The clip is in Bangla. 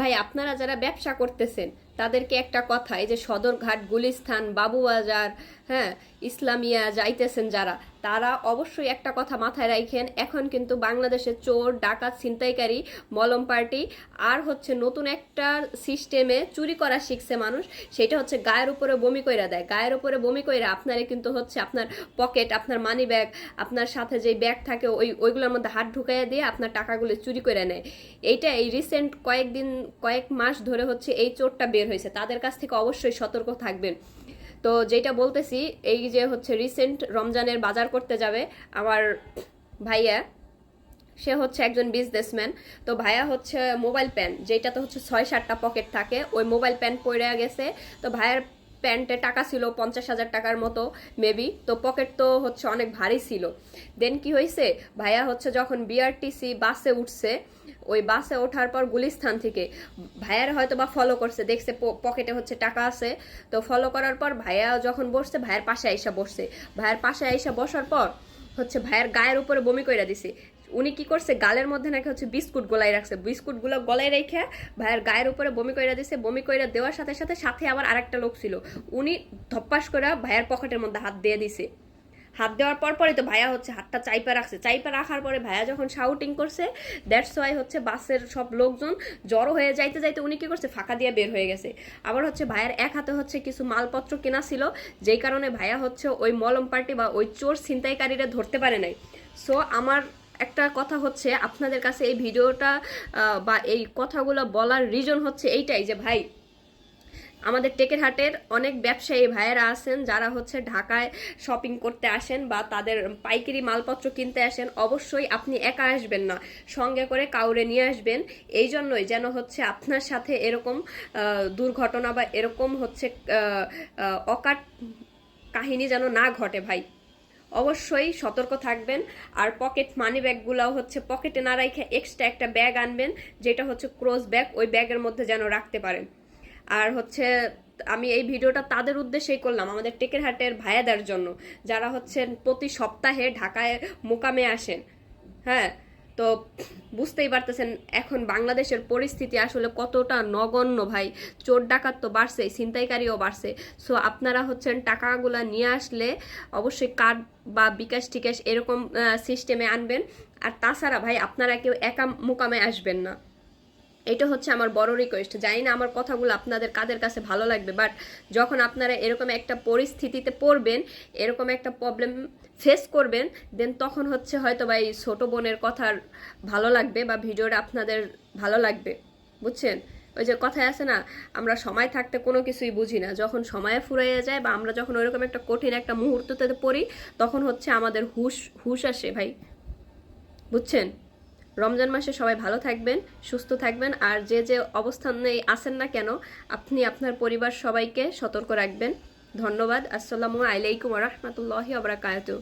ভাই, আপনারা যারা ব্যবসা করতেছেন, তাদেরকে একটা কথা, এই যে সদরঘাট, গুলিস্থান, বাবুবাজার হ্যাঁ ইসলামিয়া যাইতেছেন যারা তারা অবশ্যই একটা কথা মাথায় রাখেন এখন কিন্তু বাংলাদেশে চোর, ডাকাত, ছিনতাইকারী, মলম পার্টি, আর হচ্ছে নতুন একটা সিস্টেমে চুরি করা শিখছে মানুষ, সেটা হচ্ছে গায়ের উপরে বমি কইরা দেয়। গায়ের উপরে বমি কইরা আপনারে কিন্তু হচ্ছে আপনার পকেট, আপনার মানি ব্যাগ আপনার সাথে যে ব্যাগ থাকে, ওই, ওইগুলোর মধ্যে হাত ঢুকাইয়া দিয়ে আপনার টাকাগুলো চুরি করে নেয়। এইটা এই রিসেন্ট কয়েকদিন, কয়েক মাস ধরে হচ্ছে এই চোরটা বের হয়েছে তাদের কাছ থেকে অবশ্যই সতর্ক থাকবেন। তো যেটা বলতেছি, এই যে হচ্ছে রিসেন্ট রমজানের বাজার করতে যাবে আমার ভাইয়া, সে হচ্ছে একজন বিজনেসম্যান তো ভাইয়া হচ্ছে মোবাইল প্যান যেটাতে হচ্ছে ছয় সাতটা পকেট থাকে, ওই মোবাইল প্যান পড়ে গেছে। তো ভাইয়ের প্যান্টে টাকা ছিল পঞ্চাশ হাজার টাকার মতো মেবি তো পকেট তো হচ্ছে অনেক ভারী ছিল। দেন কি হয়েছে? ভাইয়া হচ্ছে যখন বিআরটিসি বাসে উঠছে, ওই বাসে ওঠার পর গুলিস্থান থেকে, ভাইয়ার হয়তো বা ফলো করছে, দেখছে পকেটে হচ্ছে টাকা আছে, তো ফলো করার পর ভাইয়া যখন বসছে, ভাইয়ের পাশে আইসা বসছে। ভাইয়ের পাশে আইসা বসার পর হচ্ছে ভাইয়ের গায়ের উপরে বমি কইরা দিছে। উনি কি করছে, গালের মধ্যে নাকি হচ্ছে বিস্কুট গলায় রাখছে। বিস্কুটগুলো গলায় রেখে ভাইয়ের গায়ের উপরে বমি কইরা দিছে। বমি কইরা দেওয়ার সাথে সাথে সাথে আবার আরেকটা লোক ছিল। উনি ধপ্পাস করে ভাইয়ের পকেটের মধ্যে হাত দিয়ে দিছে। হাত দেওয়ার পর পরে তো ভাইয়া হচ্ছে হাতটা চাইপা রাখছে। চাইপা রাখার পরে ভাইয়া যখন শাউটিং করছে দ্যাটস ওয়াই হচ্ছে বাসের সব লোকজন জড়ো হয়ে যাইতে যাইতে উনি কি করছে, ফাঁকা দিয়ে বের হয়ে গেছে। আবার হচ্ছে ভাইয়ার এক হাতে হচ্ছে কিছু মালপত্র কেনা ছিল, যেই কারণে ভাইয়া হচ্ছে ওই মলম পার্টি বা ওই চোর ছিনতাইকারীরা ধরতে পারে নাই। সো আমার একটা কথা হচ্ছে, আপনাদের কাছে এই ভিডিওটা বা এই কথাগুলো বলার রিজন হচ্ছে এইটাই যে, ভাই আমাদের টেকের হাটের অনেক ব্যবসায়ী ভাইয়েরা আছেন, যারা হচ্ছে ঢাকায় শপিং করতে আসেন বা তাদের পাইকারি মালপত্র কিনতে আসেন। অবশ্যই আপনি একা আসবেন না, সঙ্গে করে কাউরে নিয়ে আসবেন। এই জন্যই যেন হচ্ছে আপনার সাথে এরকম দুর্ঘটনা বা এরকম হচ্ছে অকাট কাহিনী যেন না ঘটে ভাই। অবশ্যই সতর্ক থাকবেন। আর পকেট মানি ব্যাগগুলোও হচ্ছে পকেটে না রেখে এক্সট্রা একটা ব্যাগ আনবেন, যেটা হচ্ছে ক্রস ব্যাগ ওই ব্যাগের মধ্যে যেন রাখতে পারেন। আর হচ্ছে, আমি এই ভিডিওটা তাদের উদ্দেশ্যেই করলাম, আমাদের টেকের হাটের ভাইয়াদের জন্য, যারা হচ্ছেন প্রতি সপ্তাহে ঢাকায় মোকামে আসেন হ্যাঁ? তো বুঝতেই পারতেছেন এখন বাংলাদেশের পরিস্থিতি আসলে কতটা নগণ্য ভাই। চোর ডাকাত তো বাড়ছে, ছিনতাইকারীও বাড়ছে। সো আপনারা হচ্ছেন টাকাগুলা নিয়ে আসলে অবশ্যই কার্ড বা বিকাশ টিকাশ এরকম সিস্টেমে আনবেন। আর তাছাড়া ভাই, আপনারা কেউ একা মোকামে আসবেন না। এটা হচ্ছে আমার বড় রিকোয়েস্ট জানি না আমার কথাগুলো আপনাদের কাদের কাছে ভালো লাগবে বাট যখন আপনারা এরকম একটা পরিস্থিতিতে পড়বেন, এরকম একটা প্রবলেম ফেস করবেন দেন তখন হচ্ছে হয়তো বা এই ছোটো বোনের কথার ভালো লাগবে বা ভিডিওটা আপনাদের ভালো লাগবে। বুঝছেন? ওই যে কথায় আছে না, আমরা সময় থাকতে কোনো কিছুই বুঝি না। যখন সময়ে ফুরাইয়া যায় বা আমরা যখন ওইরকম একটা কঠিন একটা মুহূর্ততে পড়ি, তখন হচ্ছে আমাদের হুশ হুশ আসে ভাই। বুঝছেন? রমজান মাসে সবাই ভালো থাকবেন, সুস্থ থাকবেন, আর যে যে অবস্থানে আসেন না কেন, আপনি আপনার পরিবার সবাইকে সতর্ক রাখবেন। ধন্যবাদ, আসসালামু আলাইকুম রহমতুল্লাহ আবরাকাতু